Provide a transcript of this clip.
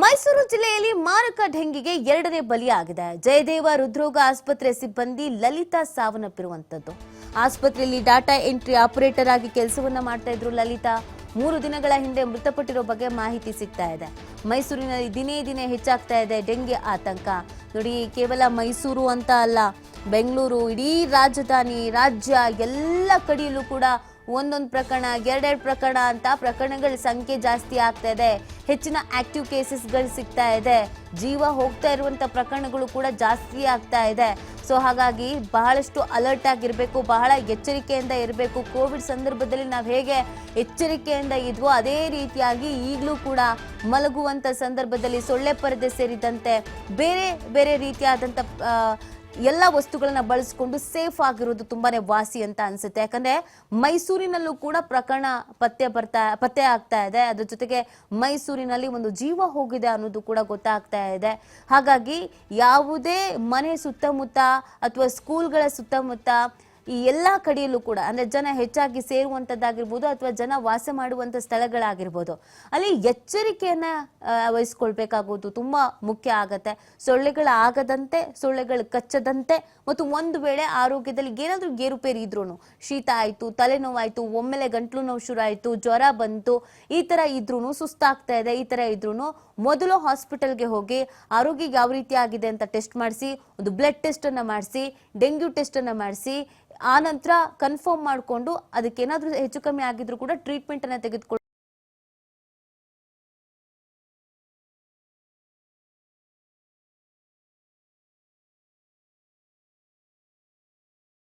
ಮೈಸೂರು ಜಿಲ್ಲೆಯಲ್ಲಿ ಮಾರಕ ಡೆಂಗಿಗೆ ಎರಡನೇ ಬಲಿಯಾಗಿದೆ. ಜಯದೇವ ಹೃದ್ರೋಗ ಆಸ್ಪತ್ರೆ ಸಿಬ್ಬಂದಿ ಲಲಿತಾ ಸಾವನ್ನಪ್ಪಿರುವಂತದ್ದು. ಆಸ್ಪತ್ರೆಯಲ್ಲಿ ಡಾಟಾ ಎಂಟ್ರಿ ಆಪರೇಟರ್ ಆಗಿ ಕೆಲಸವನ್ನ ಮಾಡ್ತಾ ಇದ್ರು ಲಲಿತಾ. ಮೂರು ದಿನಗಳ ಹಿಂದೆ ಮೃತಪಟ್ಟಿರೋ ಬಗ್ಗೆ ಮಾಹಿತಿ ಸಿಗ್ತಾ ಇದೆ. ಮೈಸೂರಿನಲ್ಲಿ ದಿನೇ ದಿನೇ ಹೆಚ್ಚಾಗ್ತಾ ಇದೆ ಡೆಂಗಿ ಆತಂಕ. ನೋಡಿ, ಕೇವಲ ಮೈಸೂರು ಅಂತ ಅಲ್ಲ, ಬೆಂಗಳೂರು, ಇಡೀ ರಾಜಧಾನಿ, ರಾಜ್ಯ, ಎಲ್ಲ ಕಡೆಯಲ್ಲೂ ಕೂಡ ಒಂದೊಂದು ಪ್ರಕರಣ, ಎರಡೆರಡು ಪ್ರಕರಣ ಅಂತ ಪ್ರಕರಣಗಳ ಸಂಖ್ಯೆ ಜಾಸ್ತಿ ಆಗ್ತಾ ಇದೆ. ಹೆಚ್ಚಿನ ಆಕ್ಟಿವ್ ಕೇಸಸ್ಗಳು ಸಿಗ್ತಾ ಇದೆ. ಜೀವ ಹೋಗ್ತಾ ಇರುವಂಥ ಪ್ರಕರಣಗಳು ಕೂಡ ಜಾಸ್ತಿ ಆಗ್ತಾ ಇದೆ. ಸೊ ಹಾಗಾಗಿ ಬಹಳಷ್ಟು ಅಲರ್ಟ್ ಆಗಿರಬೇಕು, ಬಹಳ ಎಚ್ಚರಿಕೆಯಿಂದ ಇರಬೇಕು. ಕೋವಿಡ್ ಸಂದರ್ಭದಲ್ಲಿ ನಾವು ಹೇಗೆ ಎಚ್ಚರಿಕೆಯಿಂದ ಇದ್ವೋ ಅದೇ ರೀತಿಯಾಗಿ ಈಗಲೂ ಕೂಡ ಮಲಗುವಂತ ಸಂದರ್ಭದಲ್ಲಿ ಸೊಳ್ಳೆ ಪರದೆ ಸೇರಿದಂತೆ ಬೇರೆ ಬೇರೆ ರೀತಿಯಾದಂಥ ಎಲ್ಲ ವಸ್ತುಗಳನ್ನ ಬಳಸ್ಕೊಂಡು ಸೇಫ್ ಆಗಿರೋದು ತುಂಬಾನೇ ವಾಸಿ ಅಂತ ಅನ್ಸುತ್ತೆ. ಯಾಕಂದ್ರೆ ಮೈಸೂರಿನಲ್ಲೂ ಕೂಡ ಪ್ರಕರಣ ಪತ್ತೆ ಬರ್ತಾ, ಪತ್ತೆ ಆಗ್ತಾ ಇದೆ. ಅದ್ರ ಜೊತೆಗೆ ಮೈಸೂರಿನಲ್ಲಿ ಒಂದು ಜೀವ ಹೋಗಿದೆ ಅನ್ನೋದು ಕೂಡ ಗೊತ್ತಾಗ್ತಾ ಇದೆ. ಹಾಗಾಗಿ ಯಾವುದೇ ಮನೆ ಸುತ್ತಮುತ್ತ ಅಥವಾ ಸ್ಕೂಲ್ಗಳ ಸುತ್ತಮುತ್ತ ಈ ಎಲ್ಲ ಕಡೆಯಲ್ಲೂ ಕೂಡ, ಅಂದ್ರೆ ಜನ ಹೆಚ್ಚಾಗಿ ಸೇರುವಂಥದ್ದಾಗಿರ್ಬೋದು ಅಥವಾ ಜನ ವಾಸ ಮಾಡುವಂತ ಸ್ಥಳಗಳಾಗಿರ್ಬೋದು, ಅಲ್ಲಿ ಎಚ್ಚರಿಕೆಯನ್ನು ವಹಿಸ್ಕೊಳ್ಬೇಕಾಗುವುದು ತುಂಬಾ ಮುಖ್ಯ ಆಗತ್ತೆ. ಸೊಳ್ಳೆಗಳು ಆಗದಂತೆ, ಸೊಳ್ಳೆಗಳು ಕಚ್ಚದಂತೆ, ಮತ್ತು ಒಂದು ವೇಳೆ ಆರೋಗ್ಯದಲ್ಲಿ ಏನಾದರೂ ಏರುಪೇರು ಇದ್ರೂ ಶೀತ ಆಯಿತು, ತಲೆನೋವಾಯಿತು, ಒಮ್ಮೆಲೆ ಗಂಟ್ಲು ನೋವು ಶುರು ಆಯಿತು ಜ್ವರ ಬಂತು, ಈ ತರ ಇದ್ರೂ ಸುಸ್ತಾಗ್ತಾ ಇದೆ, ಈ ತರ ಇದ್ರೂ ಮೊದಲು ಹಾಸ್ಪಿಟಲ್ಗೆ ಹೋಗಿ ಆರೋಗ್ಯ ಯಾವ ರೀತಿ ಆಗಿದೆ ಅಂತ ಟೆಸ್ಟ್ ಮಾಡಿಸಿ, ಒಂದು ಬ್ಲಡ್ ಟೆಸ್ಟ್ ಅನ್ನ ಮಾಡಿಸಿ, ಡೆಂಗ್ಯೂ ಟೆಸ್ಟ್ ಅನ್ನ ಮಾಡಿಸಿ ಆ ನಂತರ ಕನ್ಫರ್ಮ್ ಮಾಡಿಕೊಂಡು ಏನಾದರೂ ಹೆಚ್ಚು ಕಮ್ಮಿ ಆಗಿದ್ರು ಕೂಡ ಟ್ರೀಟ್ಮೆಂಟ್ ಅನ್ನ ತೆಗೆದುಕೊಳ್ಳಿ